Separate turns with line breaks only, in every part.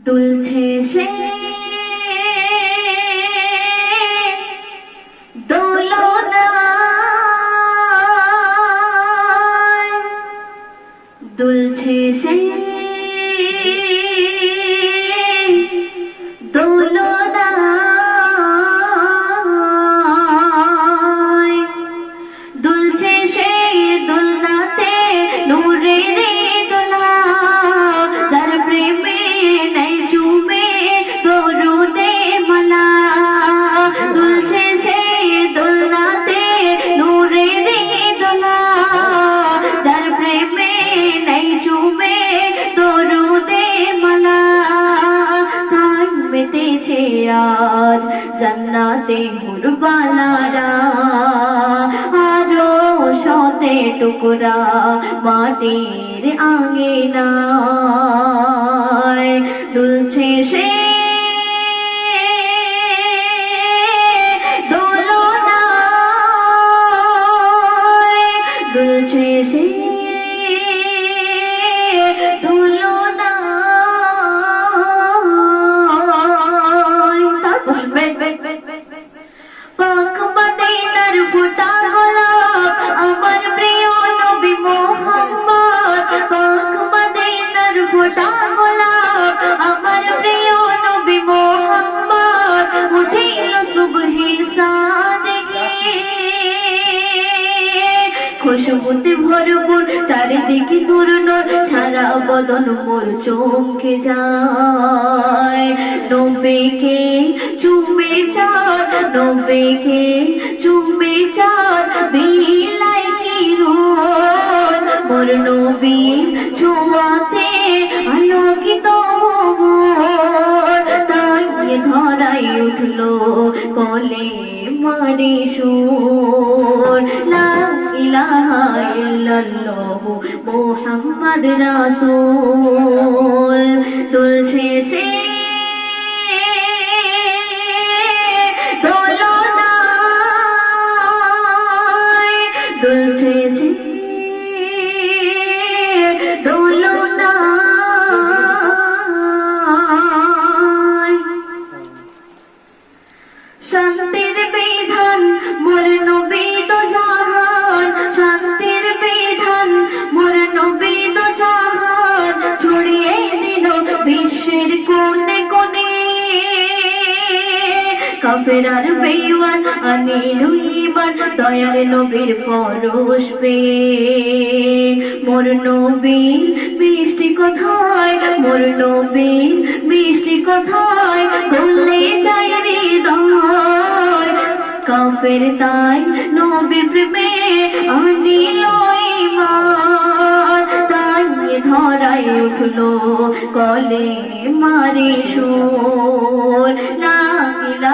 দুলছে সে দুলছে সে আজ জান্নাতে হুরবালারা আরও সতে টুকরা মাটির আঙিনায় দুলছে সে খুশবুতে ভরপুর, চারিদিকে নূর ছাড়া সারা বদন মোর চমকে যায়। নবীকে চুমে চাঁদ নবীকে চুমে চাঁদ, বিলাই উঠল কলে মারি সুর। মুহাম্মদ রাসূল। তুলছে সে কাফেরার বেঈমান আনিল ঈমান, দয়ার নবীর পরশ পেয়ে মোর নবী মিষ্টি কথায়, মোর নবী মিষ্টি কথায়, বললে যায় হৃদয়। কাফের তাই নবীর প্রেমে আনিল ঈমান, তাই ধরাই উঠল কলে মারি লা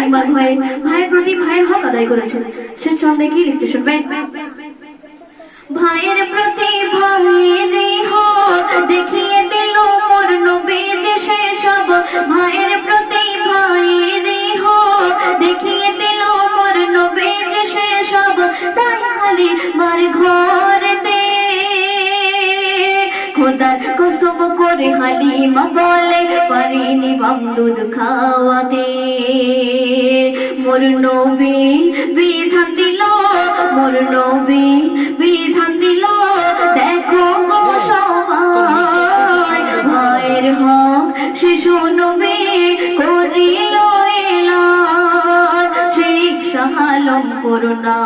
হালিমার ভয়ে ভাইয়ের প্রতি ভাইয়ের হক আদায় করেছেন। শেষ ছন্দে কি লিখতে শুনবেন ভাইয়ের প্রতি হক দেখিয়ে দিল মোর যে সব। ভাইয়ের প্রতি ভাইয়ের হক দেখিয়ে দিল মোর নবী যে সব। তাই খালি মার ঘরেতে খোদার কসম করে হালিমা বলে, পারিনি বামদুদ খাওয়াতে। মোর নবী বিধান দিল, মোর নবী বিধান দিল। দেখো গো ভাইয়ের হক শিশু নবী করিল এলান শিক্ষা হালম করুণা,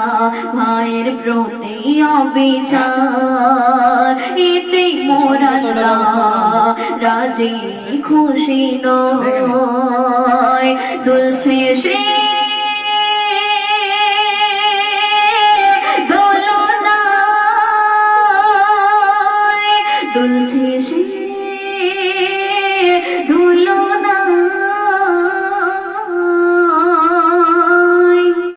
ভাইয়ের প্রতি অবিচার। এতে মোরা রাজি, খুশি নয়।